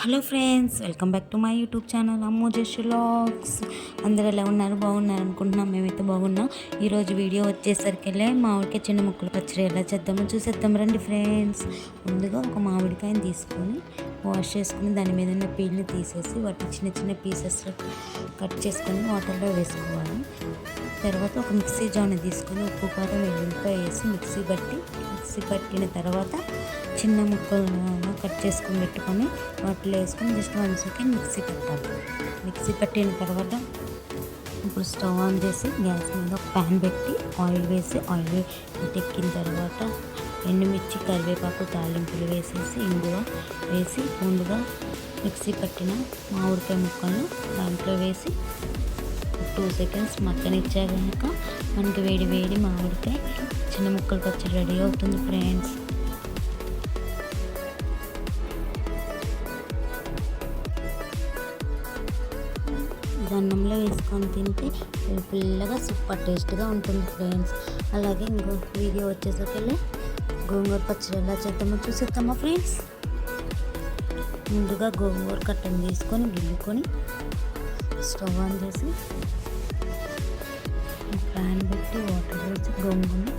Hello friends welcome back to my YouTube channel అమ్మో లాగ్స్. అందరు ఎలా ఉన్నారు? బాగున్నారు అనుకుంటున్నాం. మేమైతే బాగున్నాం. ఈరోజు వీడియో వచ్చేసరికి వెళ్ళే మామిడికాయ చిన్న ముక్కలు పచ్చడి ఎలా చేద్దామో చూసేద్దాం రండి ఫ్రెండ్స్. ముందుగా ఒక మామిడికాయని తీసుకొని వాష్ చేసుకుని దాని మీద ఉన్న పీల్ని తీసేసి వాటి చిన్న చిన్న పీసెస్ కట్ చేసుకొని వాటర్లో వేసుకోవాలి. తర్వాత ఒక మిక్సీ జాన్ తీసుకొని ఉప్పు కారం వెల్లుల్లిపాయ వేసి మిక్సీ పట్టి మిక్సీ పట్టిన తర్వాత చిన్న ముక్కలు కట్ చేసుకొని పెట్టుకొని వాటిలో వేసుకొని జస్ట్ వన్ సెకండ్ మిక్సీ పెట్టాలి. మిక్సీ పెట్టిన తర్వాత ఇప్పుడు స్టవ్ ఆన్ చేసి గ్యాస్ మీద ఒక ప్యాన్ పెట్టి ఆయిల్ వేసి ఆయిల్ ఎక్కిన తర్వాత ఎండుమిర్చి కరివేపాకు తాలింపులు వేసేసి ఇంగువ వేసి ముందుగా మిక్సీ పట్టిన మామిడికాయ ముక్కలను దాంట్లో వేసి టూ సెకండ్స్ మక్కనిచ్చాక మనకి వేడి వేడి మామిడికాయ చిన్న ముక్కలు పచ్చడి రెడీ అవుతుంది ఫ్రెండ్స్. అన్నంలో వేసుకొని తింటే పుల్లగా సూపర్ టేస్ట్గా ఉంటుంది ఫ్రెండ్స్. అలాగే ఇంకో వీడియో వచ్చేసరికి గోంగూర పచ్చడి ఎలా చేద్దామో చూసేద్దామా ఫ్రెండ్స్? ముందుగా గోంగూర కట్టను తీసుకొని గిల్లుకొని స్టవ్ ఆన్ చేసి ప్యాన్ పెట్టి వాటర్ వేసి గోంగూరని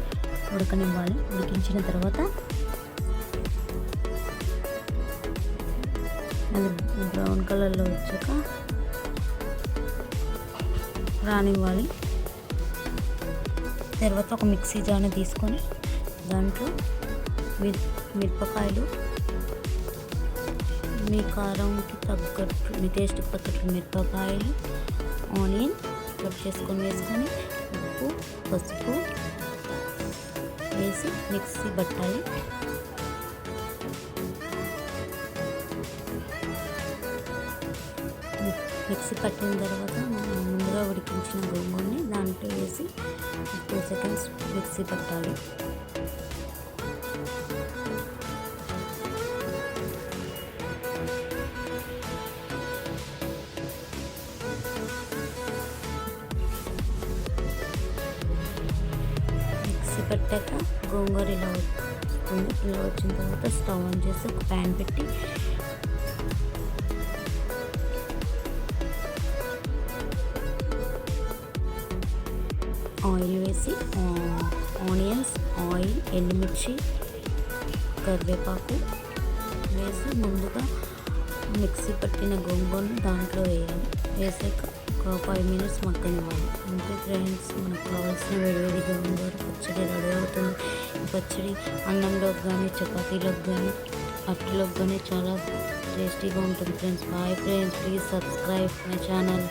ఉడకనివ్వాలి. ఉడికించిన తర్వాత అది బ్రౌన్ కలర్లో వచ్చాక రానివ్వాలి. తర్వాత ఒక మిక్సీ జార్ని తీసుకొని దాంట్లో మిర్ మిరపకాయలు మీ కారంకి తగ్గట్టు మీ టేస్ట్ తగ్గట్టు మిరపకాయలు ఆనియన్ కట్ చేసుకొని వేసుకొని ఉప్పు పసుపు వేసి మిక్సీ పట్టాలి మిక్సీ పట్టిన తర్వాత ముందుగా ఉడికించిన గోంగూరని దాంట్లో వేసి టూ సెకండ్స్ మిక్సీ పట్టాలి. మిక్సీ పట్టాక గోంగూర ఇలా వస్తుంది ఇలా వచ్చిన తర్వాత స్టవ్ ఆన్ చేసి ఒక ప్యాన్ పెట్టి ఆయిల్ వేసి ఆనియన్స్ ఆయిల్ ఎండుమిర్చి కరివేపాకు వేసి ముందుగా మిక్సీ పట్టిన గోంగూరని దాంట్లో వేయాలి. వేసాక ఒక ఫైవ్ మినిట్స్ మగ్గనివ్వాలి. అంతే ఫ్రెండ్స్ మనకు కావాల్సిన వేడివేడి గోంగూర పచ్చడి రెడీ అవుతుంది. ఈ పచ్చడి అన్నంలోకి కానీ చపాతీలోకి కానీ అట్టిలోకి కానీ చాలా టేస్టీగా ఉంటుంది friends. Bye friends please subscribe my channel.